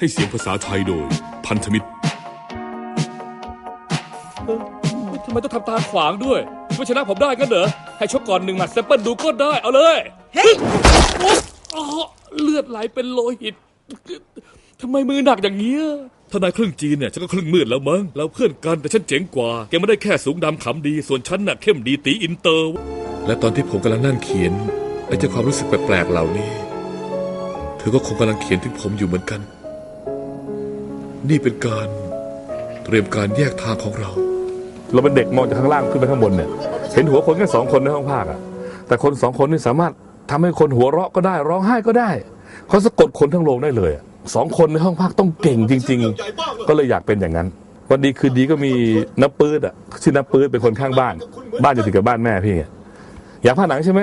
ให้เสียงภาษาไทยโดย พันธมิตรเออทำไมต้องทำตาขวางด้วยไม่ชนะผมได้ก็เหรอ ให้ชกก่อนหนึ่งหมัดแซมเปิลดูก็ได้ เอาเลยเฮ้ยโอ๊ะอ๋อเลือดไหลเป็นโลหิตทำไมมือหนักอย่างเงี้ย ถ้านายครึ่งจีนเนี่ยฉันก็ครึ่งมืดแล้วมั้งเราเพื่อนกันแต่ฉันเจ๋งกว่า แกไม่ได้แค่สูงดำขำดี ส่วนฉันน่ะเข้มดีตีอินเตอร์ และตอนที่ผมกำลังนั่งเขียนไอ้เจ้าความรู้สึกแปลกๆเหล่านี้ เธอก็คงกำลังเขียนถึงผมอยู่เหมือนกัน นี่เป็นการเตรียมการแยกทางของเรา เราเป็นเด็กมองจากข้างล่างขึ้นไปข้างบนเนี่ย เห็นหัวคนแค่สองคนในห้องภาคอะแต่คนสองคนนี่สามารถทำให้คนหัวเราะก็ได้ ร้องไห้ก็ได้เขาสะกดคนทั้งโรงได้เลยสองคนในห้องภาคต้องเก่งจริง ๆ ก็เลยอยากเป็นอย่างนั้น วันดีคืนดีก็มีนับปืดอะชื่อนับปืดเป็นคนข้างบ้าน บ้านอยู่ติดกับบ้านแม่พี่อยากภาคหนังใช่ไหม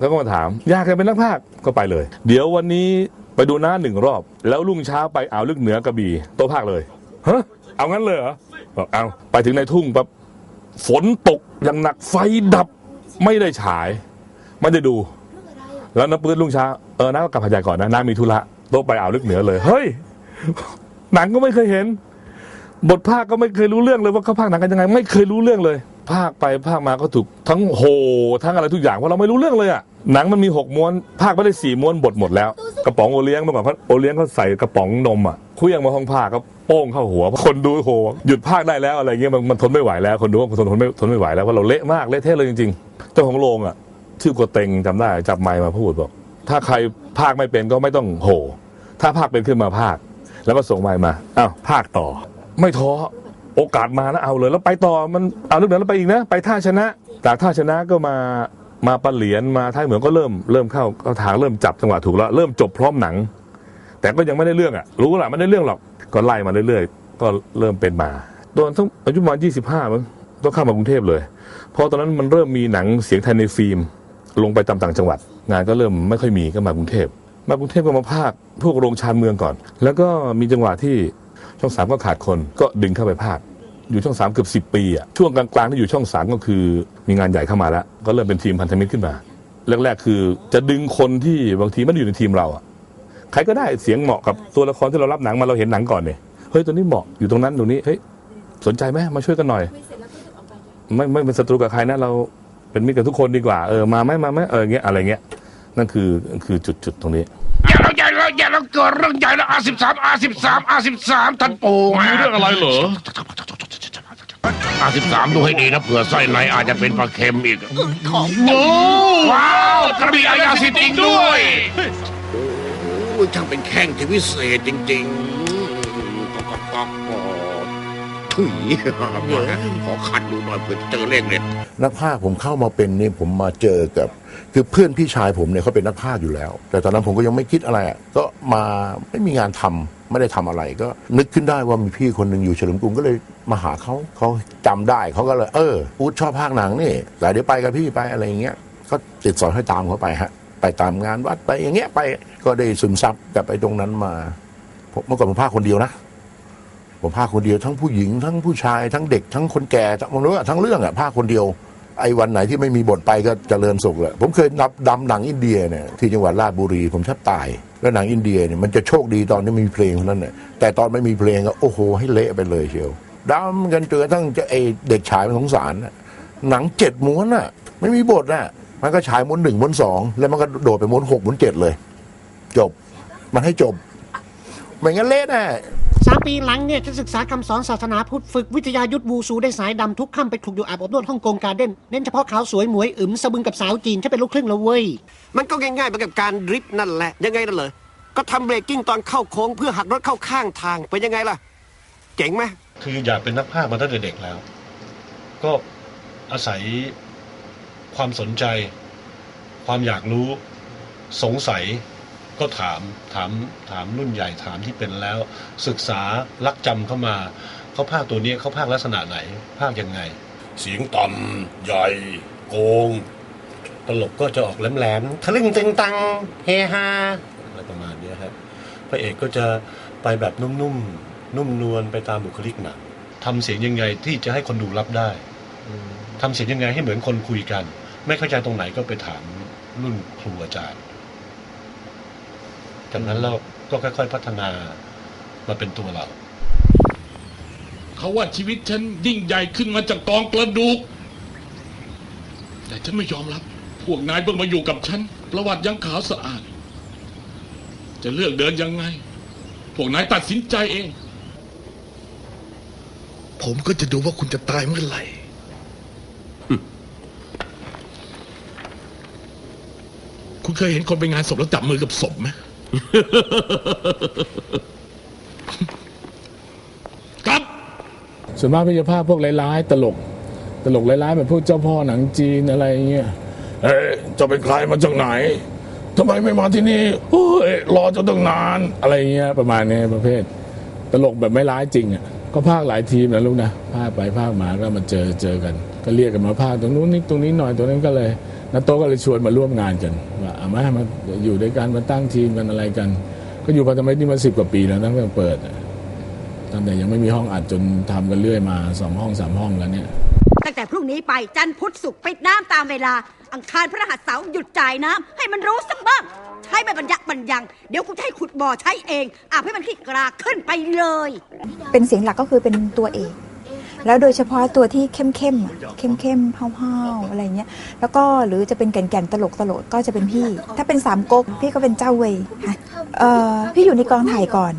แล้วก็มาถาม อยากจะเป็นนักภาคก็ไปเลย เดี๋ยววันนี้ ไปดูหน้าหนึ่งรอบ แล้วรุ่งเช้าไปอ่าวลึกเหนือกระบี่โตะภาคเลยฮะเอางั้นเลยเหรอบอกเอาไปถึงในทุ่งปั๊บฝนตกอย่างหนักไฟดับไม่ได้ฉาย ไม่ได้ดู แล้วน้ำปืนลุงช้าเออน้าก็กลับพยาก่อนนะน้ามีธุระโต๊ะไปอ่าวลึกเหนือเลย เฮ้ย หนังก็ไม่เคยเห็น บทภาคก็ไม่เคยรู้เรื่องเลยว่าเขาภาคหนังกันยังไง ไม่เคยรู้เรื่องเลย ภาคไปภาคมาก็ถูกทั้งโหทั้งอะไรทุกอย่างเพราะเราไม่รู้เรื่องเลยอะ หนังมันมีหกม้วน ภาคไม่ได้สี่ม้วนบทหมดแล้ว กระป๋องโอเลี้ยงเมื่อก่อนเขาโอเลี้ยงเขาใส่กระป๋องนมอะคุยยังมาห้องภาคก็โป้งเข้าหัวคนดูโหหยุดภาคได้แล้วอะไรเงี้ยมันมันทนไม่ไหวแล้ว คนดูว่าทนทนไม่ทนไม่ไหวแล้วเพราะเราเละมากเละเทะเลยจริงๆเจ้าของโรงอะชื่อกัวเต็งจำได้จับไมค์มาพูดบอก ถ้าใครภาคไม่เป็นก็ไม่ต้องโห ถ้าภาคเป็นขึ้นมาภาค แล้วก็ส่งไมค์มาอ้าวภาคต่อ ไม่ท้อโอกาสมาแล้วเอาเลยแล้วไปต่อมันเอาเรื่องนั้นแล้วไปอีกนะ ไปท่าชนะ จากท่าชนะก็มา มาปะเหลียนมาท้ายเหมืองก็เริ่มเริ่มเข้าเข้าทางเริ่มจับจังหวะถูกแล้วเริ่มจบพร้อมหนัง แต่ก็ยังไม่ได้เรื่องอะ รู้แหละไม่ได้เรื่องหรอกก็ไล่มาเรื่อยๆ ก็เริ่มเป็นมาตอนทั้งอายุประมาณยี่สิบห้ามั้งต้องเข้ามากรุงเทพเลยพราะตอนนั้นมันเริ่มมีหนังเสียงไทยในฟิล์ม ลงไปตามต่างจังหวัด งานก็เริ่มไม่ค่อยมีก็มากรุงเทพมากรุงเทพก็มาภาคพวกโรงชานเมืองก่อน แล้วก็มีจังหวะที่ช่องสามก็ขาดคนก็ดึงเข้าไปภาค อยู่ช่องสามเกือบสิบปีอะช่วงกลางๆที่อยู่ช่องสามก็คือมีงานใหญ่เข้ามาแล้ว ก็เริ่มเป็นทีมพันธมิตรขึ้นมา แรก ๆ คือจะดึงคนที่บางทีไม่ได้อยู่ในทีมเราอะใครก็ได้เสียงเหมาะกับตัวละครที่เรารับหนังมาเราเห็นหนังก่อนเนี่ยเฮ้ยตัวนี้เหมาะอยู่ตรงนั้นตรงนี้เฮ้ยสนใจไหมมาช่วยกันหน่อย ไม่ไม่เป็นศัตรูกับใครนะเราเป็นมิตรกับทุกคนดีกว่าเออมาไหมมาไหมเอออย่างเงี้ยอะไรเงี้ยนั่นคือคือจุดจุดตรงนี้ แล้วอย่าเราเกิดเรื่องใหญ่แล้วอาสิบสามอาสิบสามอาสิบสามท่านปู่มีเรื่องอะไรเหรออาสิบสามดูให้ดีนะเผื่อไส้ในอาจจะเป็นปลาเค็มอีกของโอ้ว้าวกระบี่อายาสิทธิ์จริงด้วยโอ้ยช่างเป็นแข้งที่วิเศษจริง ๆ ถุยขอคันดูหน่อยเผื่อจะเจอเลขเด็ดนักภาคผมเข้ามาเป็นนี่ผมมาเจอกับ คือเพื่อนพี่ชายผมเนี่ยเขาเป็นนักภาคอยู่แล้ว แต่ตอนนั้นผมก็ยังไม่คิดอะไรอะก็มาไม่มีงานทำไม่ได้ทำอะไรก็นึกขึ้นได้ว่ามีพี่คนหนึ่งอยู่เฉลิมกรุงก็เลยมาหาเขาเขาจำได้เขาก็เลย เอออูดชอบภาคหนังนี่แต่เดี๋ยวไปกับพี่ไปอะไรอย่างเงี้ยก็ติดสอยให้ตามเขาไปฮะไปตามงานวัดไปอย่างเงี้ยไปก็ได้ซึมซับกับไปตรงนั้นมาผมเมื่อก่อนผมภาคคนเดียวนะ ผมภาคคนเดียวทั้งผู้หญิงทั้งผู้ชายทั้งเด็กทั้งคนแก่ทั้งมรู้ว่าทั้งเรื่องอะภาคคนเดียวไอ้วันไหนที่ไม่มีบทไปก็เจริญสุขเลยผมเคยนับดำหนังอินเดียเนี่ยที่จังหวัดราชบุรีผมแทบตาย แล้วหนังอินเดียเนี่ยมันจะโชคดีตอนที่มีเพลงเท่านั้นเนี่ยแต่ตอนไม่มีเพลงก็โอ้โหให้เละไปเลยเชียวดำกันเจอทั้งจะไอเด็กชายมันสงสารหนังเจ็ดม้วนอะ ไม่มีบทน่ะมันก็ฉายม้วนหนึ่งม้วนสองแล้วมันก็โดดไปม้วนหกม้วนเจ็ดเลย จบ มันให้จบไม่งั้นเละแน่ สามปีหลังเนี่ยฉันศึกษาคำสอนศาสนาพุทธฝึกวิทยายุทธวูซูได้สายดำทุกค่ำไปถูกอยู่อาบอบนวดฮ่องกงการเด้นเน้นเฉพาะขาวสวยหมวยอึมสะบึงกับสาวจีนฉันเป็นลูกครึ่งแล้วเว้ย มันก็ง่ายๆเหมือนกับการดริฟต์นั่นแหละยังไงนั่นเลยก็ทำเบรกกิ้งตอนเข้าโค้งเพื่อหักรถเข้าข้างทางเป็นยังไงล่ะ เจ๋งไหมคืออยากเป็นนักภาคมาตั้งแต่เด็กแล้ว ก็อาศัยความสนใจ ความอยากรู้ สงสัย ก็ถามถามถามรุ่นใหญ่ถามที่เป็นแล้ว ศึกษารักจำเข้ามาเขาภาคตัวนี้เขาภาคลักษณะไหน ภาคยังไง เสียงต่ำใหญ่โกง ตลกก็จะออกแหลมๆทะลึ่งตึงตังเฮฮาอะไรประมาณนี้ครับพระเอกก็จะไปแบบนุ่มๆนุ่มนวลไปตามบุคลิกหนังทำเสียงยังไงที่จะให้คนดูรับได้ทำเสียงยังไงให้เหมือนคนคุยกัน ไม่เข้าใจตรงไหนก็ไปถามรุ่นครูอาจารย์ จากนั้นเราก็ค่อย ๆ พัฒนามาเป็นตัวเรา เขาว่าชีวิตฉันยิ่งใหญ่ขึ้นมาจากกองกระดูก แต่ฉันไม่ยอมรับ พวกนายเพิ่งมาอยู่กับฉัน ประวัติยังขาวสะอาด จะเลือกเดินยังไง พวกนายตัดสินใจเอง ผมก็จะดูว่าคุณจะตายเมื่อไหร่คุณเคยเห็นคนไปงานศพแล้วจับมือกับศพไหม ครับส่วนมากพี่จภาพพวกร้ายๆตลก ตลกร้ายๆแบบพวกเจ้าพ่อหนังจีนอะไรเงี้ยเอ๊ะเจะเป็นใครมาจากไหนทำไมไม่มาที่นี่โอ้ยรอจนตั้งนานอะไรเงี้ยประมาณนี้ประเภท ตลกแบบไม่ร้ายจริงอะก็ภาคหลายทีมนะลูกนะภาคไปภาคมาก็มาเจอเจอกัน ก็เรียกกันมาภาคตรงนู้นนิดตรงนี้หน่อยตรงนั้นก็เลย นัตโตะก็เลยชวนมาร่วมงานกันว่าเอามามาอยู่ด้วยกันมาตั้งทีมกันอะไรกัน ก็อยู่พันธมิตรนี่มาสิบกว่าปีแล้วตั้งแต่เปิดอะตั้งแต่ยังไม่มีห้องอัดจนทำกันเรื่อยมาสองห้องสามห้องแล้วเนี่ยตั้งแต่พรุ่งนี้ไปจันทร์พุธศุกร์ปิดน้ำตามเวลา อังคารพฤหัสเสาร์หยุดจ่ายน้ำให้มันรู้สักบ้างใช้ไม่บรรยักบรรยัง เดี๋ยวกูจะให้ขุดบ่อใช้เองอาบให้มันขี้กรากขึ้นไปเลย เป็นเสียงหลักก็คือเป็นตัวเอก แล้วโดยเฉพาะตัวที่เข้มเข้มเข้มเข้มๆห้าๆอะไรเงี้ยแล้วก็หรือจะเป็นแก่นแก่นตลกตลกก็จะเป็นพี่ ถ้าเป็นสามก๊กพี่ก็เป็นเจ้าเวยค่ะเอ่อพี่อยู่ในกองถ่ายก่อน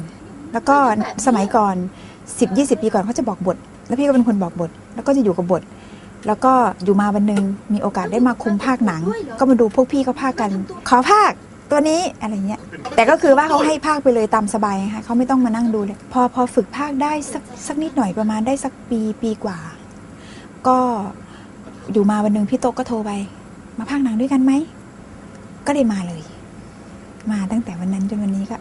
แล้วก็สมัยก่อน 10 20 ปีก่อนเขาจะบอกบท แล้วพี่ก็เป็นคนบอกบท แล้วก็จะอยู่กับบทแล้วก็อยู่มาวันหนึ่งมีโอกาสได้มาคุมภาคหนัง ก็มาดูพวกพี่เขาภาคกัน ขอภาค ตัวนี้อะไรเงี้ยแต่ก็คือว่าเขาให้ภาคไปเลยตามสบายค่ะเขาไม่ต้องมานั่งดูเลย พอพอฝึกภาคได้สักสักนิดหน่อยประมาณได้สักปีปีกว่า ก็อยู่มาวันหนึ่งพี่โต๊ะก็โทรไป มาภาคหนังด้วยกันไหมก็เลยมาเลย มาตั้งแต่วันนั้นจนวันนี้ก็